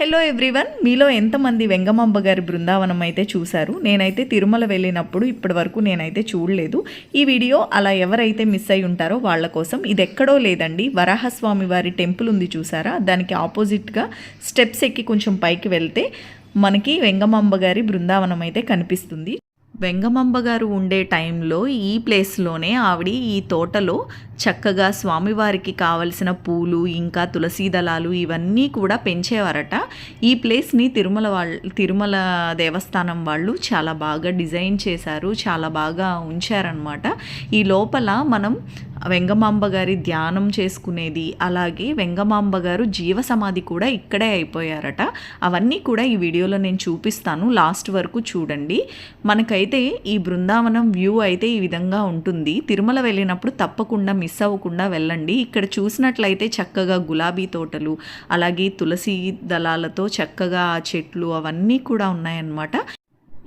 Hello everyone మీలో ఎంతమంది వెంగమాంబ గారి బృందావనం అయితే చూశారు? నేనైతే తిరుమల వెళ్ళినప్పుడు ఇప్పటి వరకు నేనైతే చూడలేదు. ఈ వీడియో అలా ఎవరైతే మిస్ అయి ఉంటారో వాళ్ళ కోసం ఇది ఎక్కడో లేదండి. వరాహస్వామి వారి టెంపుల్ ఉంది చూసారా? దానికి ఆపోజిట్గా స్టెప్స్ ఎక్కి కొంచెం పైకి వెళ్తే మనకి వెంగమాంబ గారి బృందావనం అయితే కనిపిస్తుంది. వెంగమంబ గారు ఉండే టైంలో ఈ ప్లేస్లోనే ఆవిడ ఈ తోటలో చక్కగా స్వామివారికి కావలసిన పూలు ఇంకా తులసీ దళాలు ఇవన్నీ కూడా పెంచేవారట. ఈ ప్లేస్ని తిరుమల వాళ్ళు తిరుమల దేవస్థానం వాళ్ళు చాలా బాగా డిజైన్ చేశారు చాలా బాగా ఉంచారనమాట ఈ లోపల మనం వెంగమాంబ గారి ధ్యానం చేసుకునేది అలాగే వెంగమాంబ గారు జీవ సమాధి కూడా ఇక్కడే అయిపోయారట. అవన్నీ కూడా ఈ వీడియోలో నేను చూపిస్తాను. లాస్ట్ వరకు చూడండి. మనకైతే ఈ బృందావనం వ్యూ అయితే ఈ విధంగా ఉంటుంది. తిరుమల వెళ్ళినప్పుడు తప్పకుండా మిస్ అవ్వకుండా వెళ్ళండి. ఇక్కడ చూసినట్లయితే చక్కగా గులాబీ తోటలు అలాగే తులసి దళాలతో చక్కగా ఆ చెట్లు అవన్నీ కూడా ఉన్నాయన్నమాట.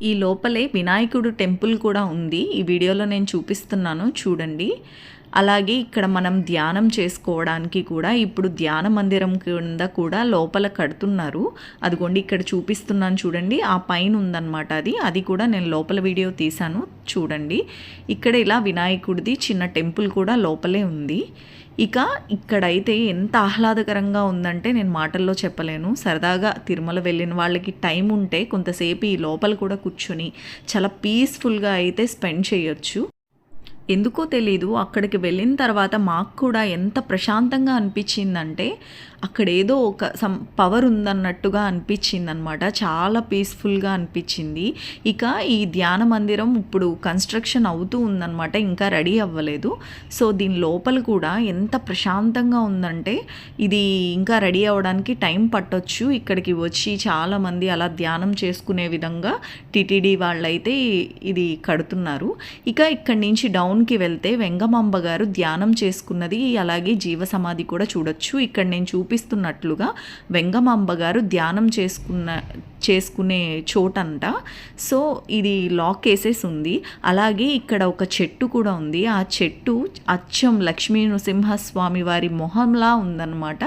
ఈ లోపలే వినాయకుడు టెంపుల్ కూడా ఉంది. ఈ వీడియోలో నేను చూపిస్తున్నాను. చూడండి. అలాగే ఇక్కడ మనం ధ్యానం చేసుకోవడానికి కూడా ఇప్పుడు ధ్యాన మందిరం కింద కూడా లోపల కడుతున్నారు. అదిగోండి ఇక్కడ చూపిస్తున్నాను చూడండి. ఆ పైన ఉందన్నమాట అది. అది కూడా నేను లోపల వీడియో తీశాను చూడండి. ఇక్కడ ఇలా వినాయకుడిది చిన్న టెంపుల్ కూడా లోపలే ఉంది. ఇక ఇక్కడైతే ఎంత ఆహ్లాదకరంగా ఉందంటే నేను మాటల్లో చెప్పలేను. సరదాగా తిరుమల వెళ్ళిన వాళ్ళకి టైం ఉంటే కొంతసేపు ఈ లోపల కూడా కూర్చొని చాలా పీస్ఫుల్గా అయితే స్పెండ్ చేయొచ్చు. ఎందుకో తెలీదు. అక్కడికి వెళ్ళిన తర్వాత మాకు కూడా ఎంత ప్రశాంతంగా అనిపించిందంటే అక్కడ ఏదో ఒక సమ్ పవర్ ఉందన్నట్టుగా అనిపించింది అనమాట చాలా పీస్ఫుల్గా అనిపించింది. ఇక ఈ ధ్యాన మందిరం ఇప్పుడు కన్స్ట్రక్షన్ అవుతూ ఉందన్నమాట. ఇంకా రెడీ అవ్వలేదు. సో దీని లోపల కూడా ఎంత ప్రశాంతంగా ఉందంటే ఇది ఇంకా రెడీ అవ్వడానికి టైం పట్టొచ్చు. ఇక్కడికి వచ్చి చాలామంది అలా ధ్యానం చేసుకునే విధంగా టీటీడీ వాళ్ళైతే ఇది కడుతున్నారు. ఇక ఇక్కడి నుంచి డౌన్ డౌన్కి వెళ్తే వెంగమాంబ గారు ధ్యానం చేసుకున్నది అలాగే జీవ సమాధి కూడా చూడొచ్చు. ఇక్కడ నేను చూపిస్తున్నట్లుగా వెంగమాంబ గారు ధ్యానం చేసుకున్న చేసుకునే చోటంట. సో ఇది లాక్ వేసేసి ఉంది అలాగే ఇక్కడ ఒక చెట్టు కూడా ఉంది. ఆ చెట్టు అచ్చం లక్ష్మీ నృసింహస్వామి వారి మొహంలా ఉందన్నమాట.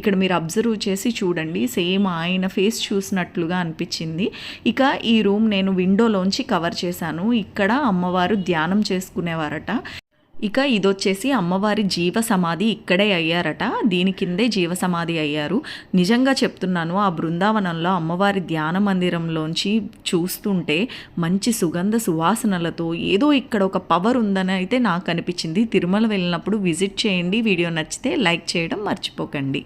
ఇక్కడ మీరు అబ్జర్వ్ చేసి చూడండి. సేమ్ ఆయన ఫేస్ చూసినట్లుగా అనిపించింది. ఇక ఈ రూమ్ నేను విండోలోంచి కవర్ చేశాను. ఇక్కడ అమ్మవారు ధ్యానం చేసుకునేవారట. ఇక ఇదొచ్చేసి అమ్మవారి జీవ సమాధి ఇక్కడే అయ్యారట. దీని కిందే జీవ సమాధి అయ్యారు. నిజంగా చెప్తున్నాను ఆ బృందావనంలో అమ్మవారి ధ్యాన మందిరంలోంచి చూస్తుంటే మంచి సుగంధ సువాసనలతో ఏదో ఇక్కడ ఒక పవర్ ఉందని అయితే నాకు అనిపించింది. తిరుమల వెళ్ళినప్పుడు విజిట్ చేయండి. వీడియో నచ్చితే లైక్ చేయడం మర్చిపోకండి.